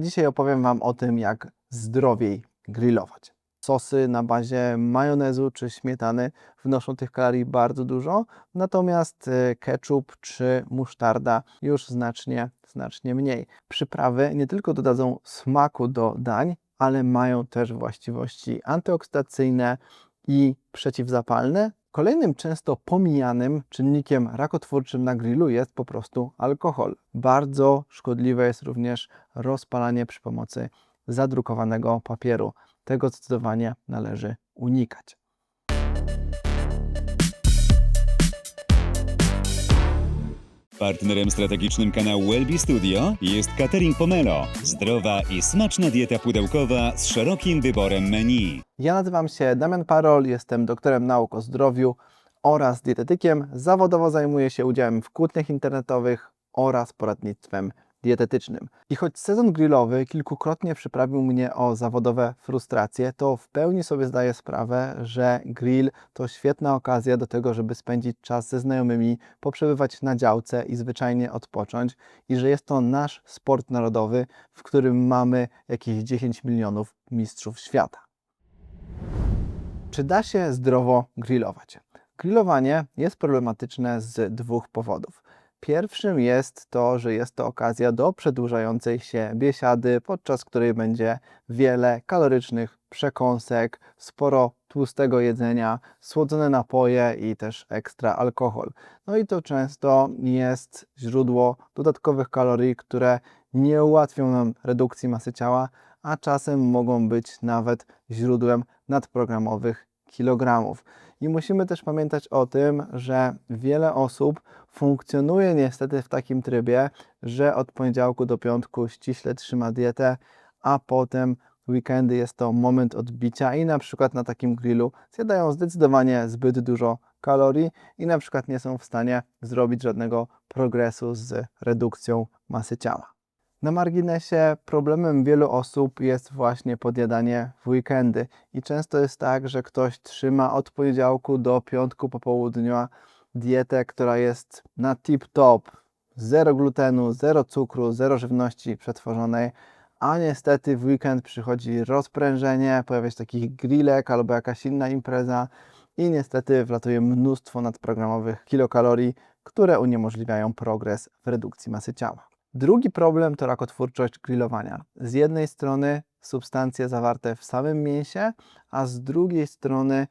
Dzisiaj opowiem Wam o tym, jak zdrowiej grillować. Sosy na bazie majonezu czy śmietany wnoszą tych kalorii bardzo dużo, natomiast e, ketchup czy musztarda już znacznie, znacznie mniej. Przyprawy nie tylko dodadzą smaku do dań, ale mają też właściwości antyoksydacyjne i przeciwzapalne. Kolejnym często pomijanym czynnikiem rakotwórczym na grillu jest po prostu alkohol. Bardzo szkodliwe jest również rozpalanie przy pomocy zadrukowanego papieru. Tego zdecydowanie należy unikać. Partnerem strategicznym kanału Wellbe Studio jest Catering Pomelo. Zdrowa i smaczna dieta pudełkowa z szerokim wyborem menu. Ja nazywam się Damian Parol, jestem doktorem nauk o zdrowiu oraz dietetykiem. Zawodowo zajmuję się udziałem w kłótniach internetowych oraz poradnictwem dietetycznym. I choć sezon grillowy kilkukrotnie przyprawił mnie o zawodowe frustracje, to w pełni sobie zdaję sprawę, że grill to świetna okazja do tego, żeby spędzić czas ze znajomymi, poprzebywać na działce i zwyczajnie odpocząć i że jest to nasz sport narodowy, w którym mamy jakieś 10 milionów mistrzów świata. Czy da się zdrowo grillować? Grillowanie jest problematyczne z dwóch powodów. Pierwszym jest to, że jest to okazja do przedłużającej się biesiady, podczas której będzie wiele kalorycznych przekąsek, sporo tłustego jedzenia, słodzone napoje i też ekstra alkohol. No i to często jest źródło dodatkowych kalorii, które nie ułatwią nam redukcji masy ciała, a czasem mogą być nawet źródłem nadprogramowych kilogramów. I musimy też pamiętać o tym, że wiele osób funkcjonuje niestety w takim trybie, że od poniedziałku do piątku ściśle trzyma dietę, a potem weekendy jest to moment odbicia i na przykład na takim grillu zjadają zdecydowanie zbyt dużo kalorii i na przykład nie są w stanie zrobić żadnego progresu z redukcją masy ciała. Na marginesie problemem wielu osób jest właśnie podjadanie w weekendy. I często jest tak, że ktoś trzyma od poniedziałku do piątku po południu dietę, która jest na tip-top, zero glutenu, zero cukru, zero żywności przetworzonej, a niestety w weekend przychodzi rozprężenie, pojawia się taki grillek albo jakaś inna impreza i niestety wlatuje mnóstwo nadprogramowych kilokalorii, które uniemożliwiają progres w redukcji masy ciała. Drugi problem to rakotwórczość grillowania. Z jednej strony substancje zawarte w samym mięsie, a z drugiej strony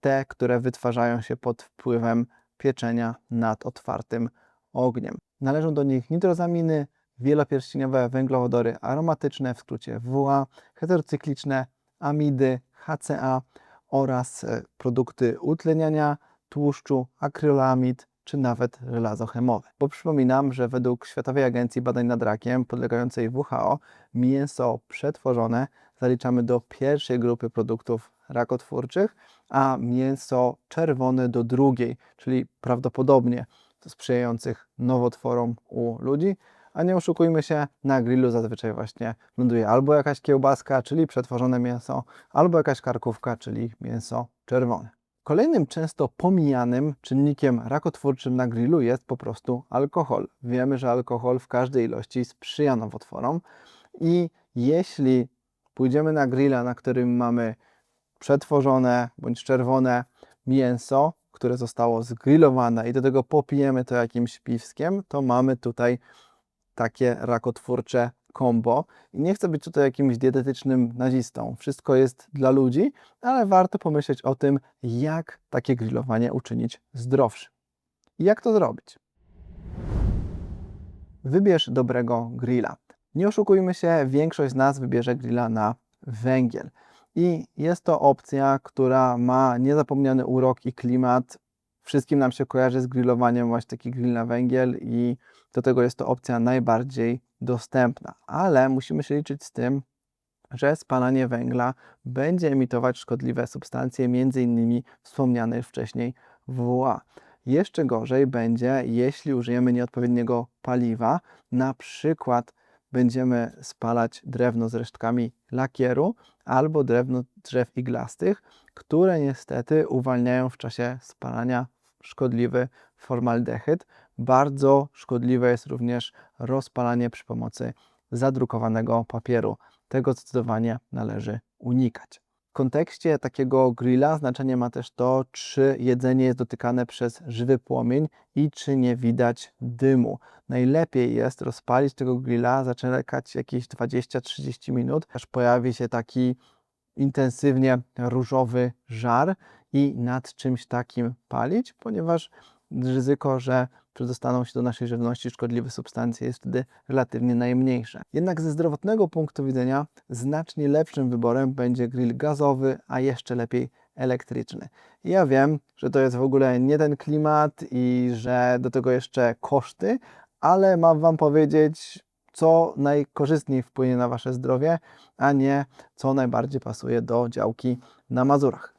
te, które wytwarzają się pod wpływem pieczenia nad otwartym ogniem. Należą do nich nitrozaminy, wielopierścieniowe węglowodory aromatyczne, w skrócie WA, heterocykliczne amidy, HCA oraz e, produkty utleniania tłuszczu, akrylamid, czy nawet żelazo chemowe. Bo przypominam, że według Światowej Agencji Badań nad Rakiem, podlegającej WHO, mięso przetworzone zaliczamy do pierwszej grupy produktów rakotwórczych, a mięso czerwone do drugiej, czyli prawdopodobnie sprzyjających nowotworom u ludzi. A nie oszukujmy się, na grillu zazwyczaj właśnie ląduje albo jakaś kiełbaska, czyli przetworzone mięso, albo jakaś karkówka, czyli mięso czerwone. Kolejnym często pomijanym czynnikiem rakotwórczym na grillu jest po prostu alkohol. Wiemy, że alkohol w każdej ilości sprzyja nowotworom i jeśli pójdziemy na grilla, na którym mamy przetworzone bądź czerwone mięso, które zostało zgrillowane i do tego popijemy to jakimś piwskiem, to mamy tutaj takie rakotwórcze kombo. I nie chcę być tutaj jakimś dietetycznym nazistą. Wszystko jest dla ludzi, ale warto pomyśleć o tym, jak takie grillowanie uczynić zdrowszym. Jak to zrobić? Wybierz dobrego grilla. Nie oszukujmy się, większość z nas wybierze grilla na węgiel. I jest to opcja, która ma niezapomniany urok i klimat. Wszystkim nam się kojarzy z grillowaniem właśnie taki grill na węgiel i do tego jest to opcja najbardziej dostępna. Ale musimy się liczyć z tym, że spalanie węgla będzie emitować szkodliwe substancje, innymi wspomniane wcześniej WA. Jeszcze gorzej będzie, jeśli użyjemy nieodpowiedniego paliwa, na przykład będziemy spalać drewno z resztkami lakieru albo drewno drzew iglastych, które niestety uwalniają w czasie spalania szkodliwy formaldehyd. Bardzo szkodliwe jest również rozpalanie przy pomocy zadrukowanego papieru. Tego zdecydowanie należy unikać. W kontekście takiego grilla znaczenie ma też to, czy jedzenie jest dotykane przez żywy płomień i czy nie widać dymu. Najlepiej jest rozpalić tego grilla, zaczekać jakieś 20-30 minut, aż pojawi się taki intensywnie różowy żar i nad czymś takim palić, ponieważ ryzyko, że przedostaną się do naszej żywności szkodliwe substancje jest wtedy relatywnie najmniejsze. Jednak ze zdrowotnego punktu widzenia znacznie lepszym wyborem będzie grill gazowy, a jeszcze lepiej elektryczny. Ja wiem, że to jest w ogóle nie ten klimat i że do tego jeszcze koszty, ale mam Wam powiedzieć, co najkorzystniej wpłynie na Wasze zdrowie, a nie co najbardziej pasuje do działki na Mazurach.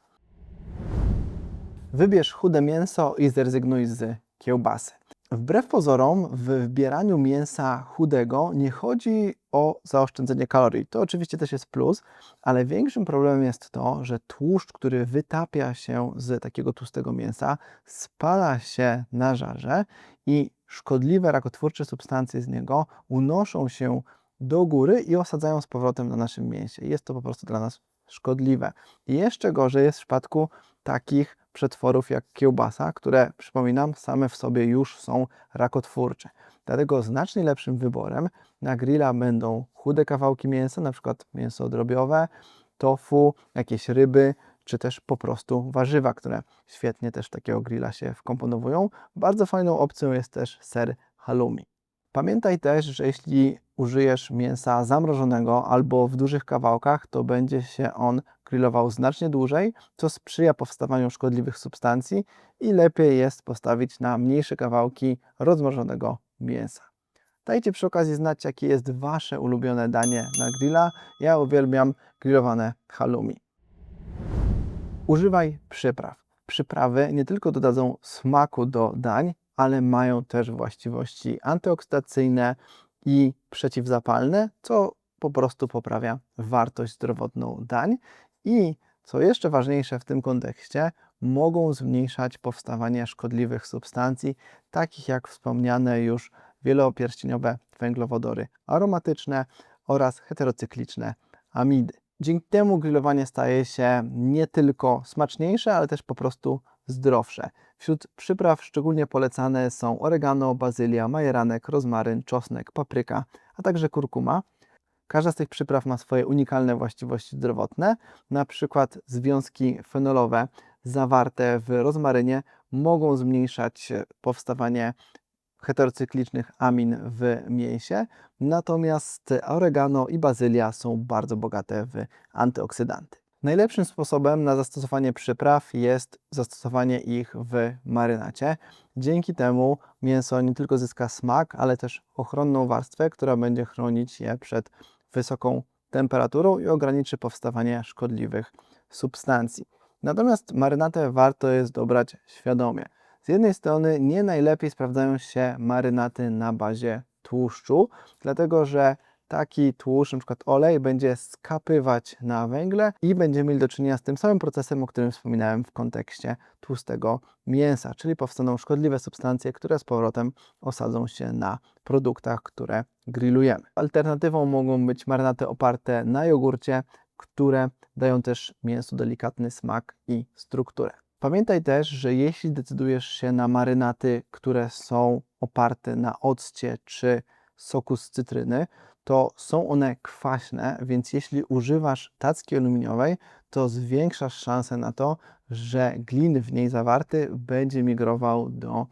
Wybierz chude mięso i zrezygnuj z kiełbasy. Wbrew pozorom, w wybieraniu mięsa chudego nie chodzi o zaoszczędzenie kalorii. To oczywiście też jest plus, ale większym problemem jest to, że tłuszcz, który wytapia się z takiego tłustego mięsa, spala się na żarze i szkodliwe rakotwórcze substancje z niego unoszą się do góry i osadzają z powrotem na naszym mięsie. Jest to po prostu dla nas szkodliwe. I jeszcze gorzej jest w przypadku takich przetworów jak kiełbasa, które przypominam, same w sobie już są rakotwórcze. Dlatego znacznie lepszym wyborem na grilla będą chude kawałki mięsa, na przykład mięso drobiowe, tofu, jakieś ryby, czy też po prostu warzywa, które świetnie też takiego grilla się wkomponowują. Bardzo fajną opcją jest też ser halloumi. Pamiętaj też, że jeśli użyjesz mięsa zamrożonego albo w dużych kawałkach, to będzie się on grillował znacznie dłużej, co sprzyja powstawaniu szkodliwych substancji i lepiej jest postawić na mniejsze kawałki rozmrożonego mięsa. Dajcie przy okazji znać, jakie jest Wasze ulubione danie na grilla. Ja uwielbiam grillowane halloumi. Używaj przypraw. Przyprawy nie tylko dodadzą smaku do dań, ale mają też właściwości antyoksydacyjne i przeciwzapalne, co po prostu poprawia wartość zdrowotną dań i co jeszcze ważniejsze w tym kontekście, mogą zmniejszać powstawanie szkodliwych substancji, takich jak wspomniane już wielopierścieniowe węglowodory aromatyczne oraz heterocykliczne amidy. Dzięki temu grillowanie staje się nie tylko smaczniejsze, ale też po prostu zdrowsze. Wśród przypraw szczególnie polecane są oregano, bazylia, majeranek, rozmaryn, czosnek, papryka, a także kurkuma. Każda z tych przypraw ma swoje unikalne właściwości zdrowotne. Na przykład związki fenolowe zawarte w rozmarynie mogą zmniejszać powstawanie heterocyklicznych amin w mięsie, natomiast oregano i bazylia są bardzo bogate w antyoksydanty. Najlepszym sposobem na zastosowanie przypraw jest zastosowanie ich w marynacie. Dzięki temu mięso nie tylko zyska smak, ale też ochronną warstwę, która będzie chronić je przed wysoką temperaturą i ograniczy powstawanie szkodliwych substancji. Natomiast marynatę warto jest dobrać świadomie. Z jednej strony nie najlepiej sprawdzają się marynaty na bazie tłuszczu, dlatego że taki tłuszcz, przykład olej, będzie skapywać na węgle i będziemy mieli do czynienia z tym samym procesem, o którym wspominałem w kontekście tłustego mięsa, czyli powstaną szkodliwe substancje, które z powrotem osadzą się na produktach, które grillujemy. Alternatywą mogą być marynaty oparte na jogurcie, które dają też mięsu delikatny smak i strukturę. Pamiętaj też, że jeśli decydujesz się na marynaty, które są oparte na occie czy soku z cytryny, to są one kwaśne, więc jeśli używasz tacki aluminiowej, to zwiększasz szansę na to, że glin w niej zawarty będzie migrował do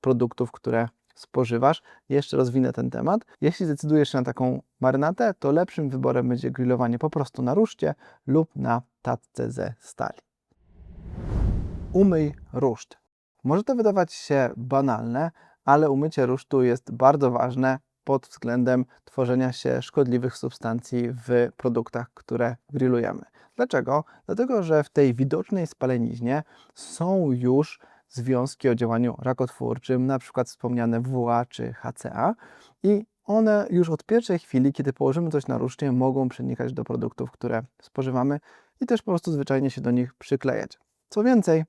produktów, które spożywasz. Jeszcze rozwinę ten temat. Jeśli zdecydujesz się na taką marynatę, to lepszym wyborem będzie grillowanie po prostu na ruszcie lub na tacce ze stali. Umyj ruszt. Może to wydawać się banalne, ale umycie rusztu jest bardzo ważne pod względem tworzenia się szkodliwych substancji w produktach, które grillujemy. Dlaczego? Dlatego, że w tej widocznej spaleniznie są już związki o działaniu rakotwórczym, na przykład wspomniane WA czy HCA i one już od pierwszej chwili, kiedy położymy coś na ruszcie, mogą przenikać do produktów, które spożywamy i też po prostu zwyczajnie się do nich przyklejać. Co więcej,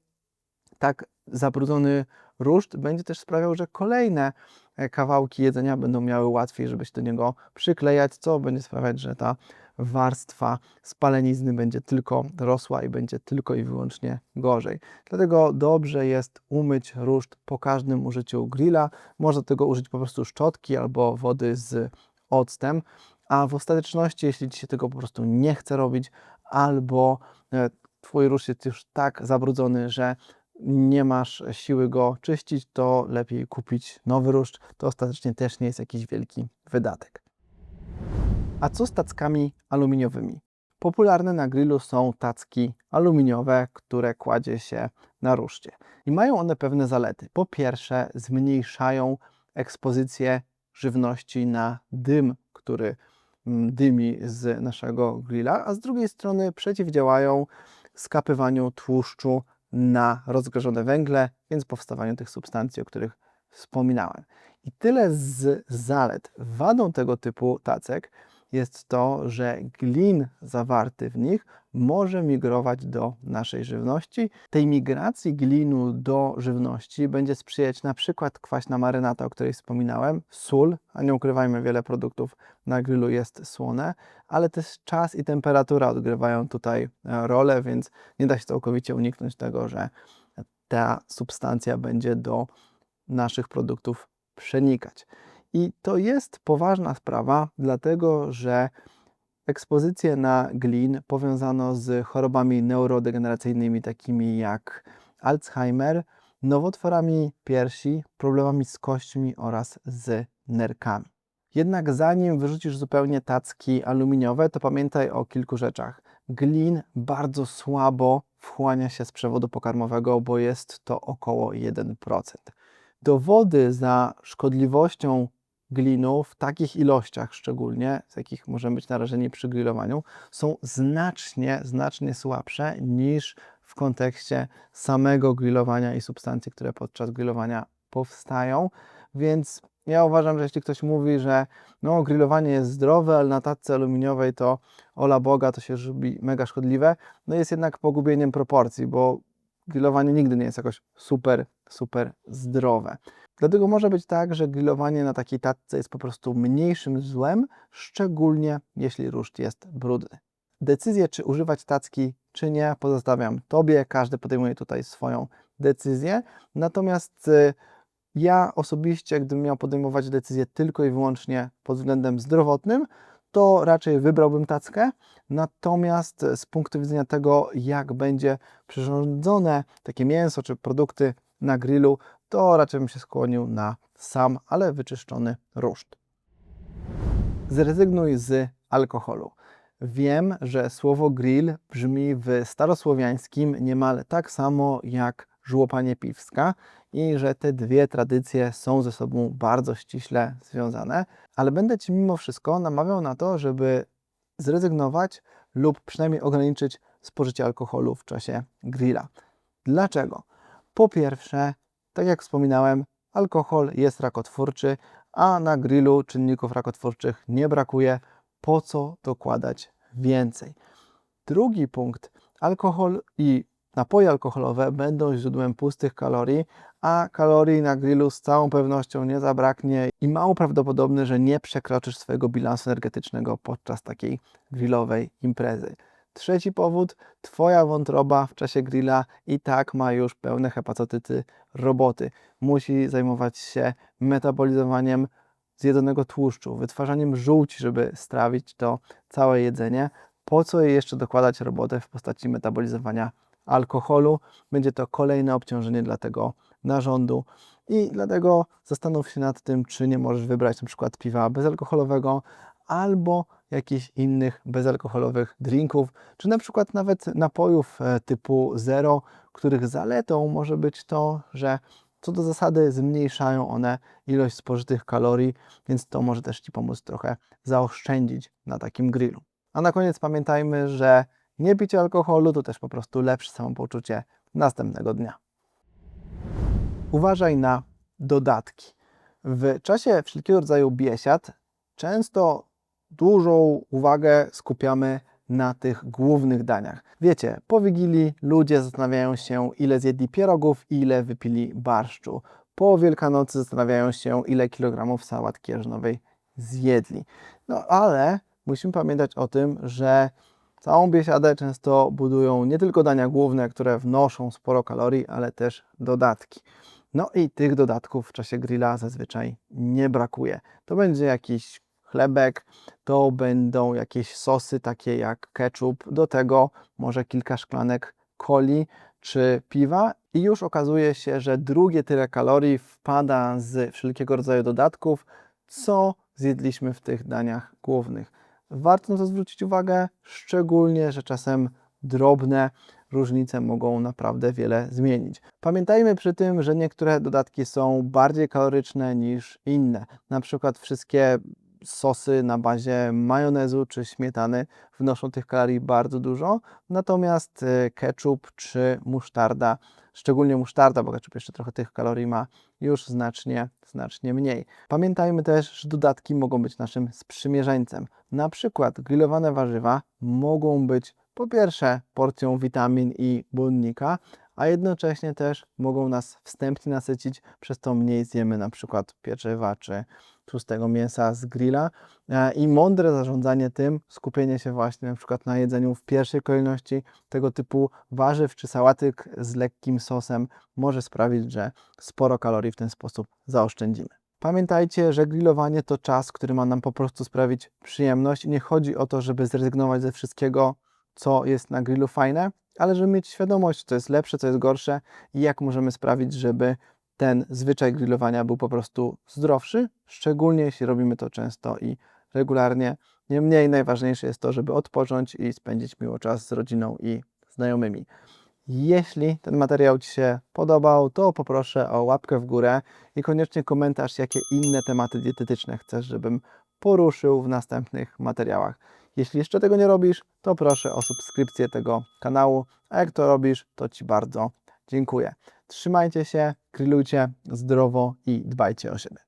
tak zabrudzony ruszt będzie też sprawiał, że kolejne kawałki jedzenia będą miały łatwiej, żeby się do niego przyklejać, co będzie sprawiać, że ta warstwa spalenizny będzie tylko rosła i będzie tylko i wyłącznie gorzej. Dlatego dobrze jest umyć ruszt po każdym użyciu grilla. Można do tego użyć po prostu szczotki albo wody z octem, a w ostateczności, jeśli Ci się tego po prostu nie chce robić, albo e, Twój ruszt jest już tak zabrudzony, że nie masz siły go czyścić, to lepiej kupić nowy ruszt. To ostatecznie też nie jest jakiś wielki wydatek. A co z tackami aluminiowymi? Popularne na grillu są tacki aluminiowe, które kładzie się na ruszcie. I mają one pewne zalety. Po pierwsze, zmniejszają ekspozycję żywności na dym, który mm, dymi z naszego grilla, a z drugiej strony przeciwdziałają skapywaniu tłuszczu na rozgrzane węgle, więc powstawaniu tych substancji, o których wspominałem. I tyle z zalet. Wadą tego typu tacek jest to, że glin zawarty w nich może migrować do naszej żywności. Tej migracji glinu do żywności będzie sprzyjać na przykład kwaśna marynata, o której wspominałem, sól, a nie ukrywajmy, wiele produktów na grillu jest słone, ale też czas i temperatura odgrywają tutaj e, rolę, więc nie da się całkowicie uniknąć tego, że ta substancja będzie do naszych produktów przenikać. I to jest poważna sprawa, dlatego że ekspozycję na glin powiązano z chorobami neurodegeneracyjnymi, takimi jak Alzheimer, nowotworami piersi, problemami z kośćmi oraz z nerkami. Jednak zanim wyrzucisz zupełnie tacki aluminiowe, to pamiętaj o kilku rzeczach. Glin bardzo słabo wchłania się z przewodu pokarmowego, bo jest to około 1%. Dowody za szkodliwością glinu w takich ilościach szczególnie, z jakich możemy być narażeni przy grillowaniu, są znacznie, znacznie słabsze niż w kontekście samego grillowania i substancji, które podczas grillowania powstają, więc ja uważam, że jeśli ktoś mówi, że no, grillowanie jest zdrowe, ale na tatce aluminiowej to ola Boga, to się robi mega szkodliwe, no jest jednak pogubieniem proporcji, bo grillowanie nigdy nie jest jakoś super, super zdrowe. Dlatego może być tak, że grillowanie na takiej tatce jest po prostu mniejszym złem, szczególnie jeśli ruszt jest brudny. Decyzję, czy używać tacki, czy nie, pozostawiam Tobie. Każdy podejmuje tutaj swoją decyzję. Natomiast y, ja osobiście, gdybym miał podejmować decyzję tylko i wyłącznie pod względem zdrowotnym, to raczej wybrałbym tackę. Natomiast z punktu widzenia tego, jak będzie przyrządzone takie mięso czy produkty na grillu, to raczej bym się skłonił na sam, ale wyczyszczony ruszt. Zrezygnuj z alkoholu. Wiem, że słowo grill brzmi w starosłowiańskim niemal tak samo jak żłopanie piwska i że te dwie tradycje są ze sobą bardzo ściśle związane, ale będę Ci mimo wszystko namawiał na to, żeby zrezygnować lub przynajmniej ograniczyć spożycie alkoholu w czasie grilla. Dlaczego? Po pierwsze, tak jak wspominałem, alkohol jest rakotwórczy, a na grillu czynników rakotwórczych nie brakuje. Po co dokładać więcej? Drugi punkt. Alkohol i napoje alkoholowe będą źródłem pustych kalorii, a kalorii na grillu z całą pewnością nie zabraknie i mało prawdopodobne, że nie przekroczysz swojego bilansu energetycznego podczas takiej grillowej imprezy. Trzeci powód, Twoja wątroba w czasie grilla i tak ma już pełne hepatotyty roboty. Musi zajmować się metabolizowaniem zjedzonego tłuszczu, wytwarzaniem żółci, żeby strawić to całe jedzenie. Po co jej jeszcze dokładać robotę w postaci metabolizowania alkoholu? Będzie to kolejne obciążenie dla tego narządu i dlatego zastanów się nad tym, czy nie możesz wybrać przykład piwa bezalkoholowego albo jakichś innych bezalkoholowych drinków, czy na przykład nawet napojów e, typu zero, których zaletą może być to, że co do zasady zmniejszają one ilość spożytych kalorii, więc to może też Ci pomóc trochę zaoszczędzić na takim grillu. A na koniec pamiętajmy, że nie picie alkoholu to też po prostu lepsze samopoczucie następnego dnia. Uważaj na dodatki. W czasie wszelkiego rodzaju biesiad często dużą uwagę skupiamy na tych głównych daniach. Wiecie, po Wigilii ludzie zastanawiają się, ile zjedli pierogów i ile wypili barszczu. po Wielkanocy zastanawiają się, ile kilogramów sałatki jarzynowej zjedli. No ale musimy pamiętać o tym, że całą biesiadę często budują nie tylko dania główne, które wnoszą sporo kalorii, ale też dodatki. No i tych dodatków w czasie grilla zazwyczaj nie brakuje. To będzie jakiś chlebek, to będą jakieś sosy takie jak ketchup, do tego może kilka szklanek coli czy piwa i już okazuje się, że drugie tyle kalorii wpada z wszelkiego rodzaju dodatków, co zjedliśmy w tych daniach głównych. Warto na to zwrócić uwagę, szczególnie, że czasem drobne różnice mogą naprawdę wiele zmienić. Pamiętajmy przy tym, że niektóre dodatki są bardziej kaloryczne niż inne. Na przykład wszystkie sosy na bazie majonezu czy śmietany wnoszą tych kalorii bardzo dużo, natomiast e, ketchup czy musztarda, szczególnie musztarda, bo ketchup jeszcze trochę tych kalorii ma, już znacznie, znacznie mniej. Pamiętajmy też, że dodatki mogą być naszym sprzymierzeńcem. Na przykład grillowane warzywa mogą być po pierwsze porcją witamin i błonnika, a jednocześnie też mogą nas wstępnie nasycić, przez to mniej zjemy na przykład pieczywa czy tłustego mięsa z grilla. E, I mądre zarządzanie tym, skupienie się właśnie na przykład na jedzeniu w pierwszej kolejności tego typu warzyw czy sałatyk z lekkim sosem może sprawić, że sporo kalorii w ten sposób zaoszczędzimy. Pamiętajcie, że grillowanie to czas, który ma nam po prostu sprawić przyjemność. Nie chodzi o to, żeby zrezygnować ze wszystkiego, co jest na grillu fajne, ale żeby mieć świadomość, co jest lepsze, co jest gorsze i jak możemy sprawić, żeby ten zwyczaj grillowania był po prostu zdrowszy, szczególnie jeśli robimy to często i regularnie. Niemniej najważniejsze jest to, żeby odpocząć i spędzić miło czas z rodziną i znajomymi. Jeśli ten materiał Ci się podobał, to poproszę o łapkę w górę i koniecznie komentarz, jakie inne tematy dietetyczne chcesz, żebym poruszył w następnych materiałach. Jeśli jeszcze tego nie robisz, to proszę o subskrypcję tego kanału, a jak to robisz, to Ci bardzo dziękuję. Trzymajcie się, grillujcie zdrowo i dbajcie o siebie.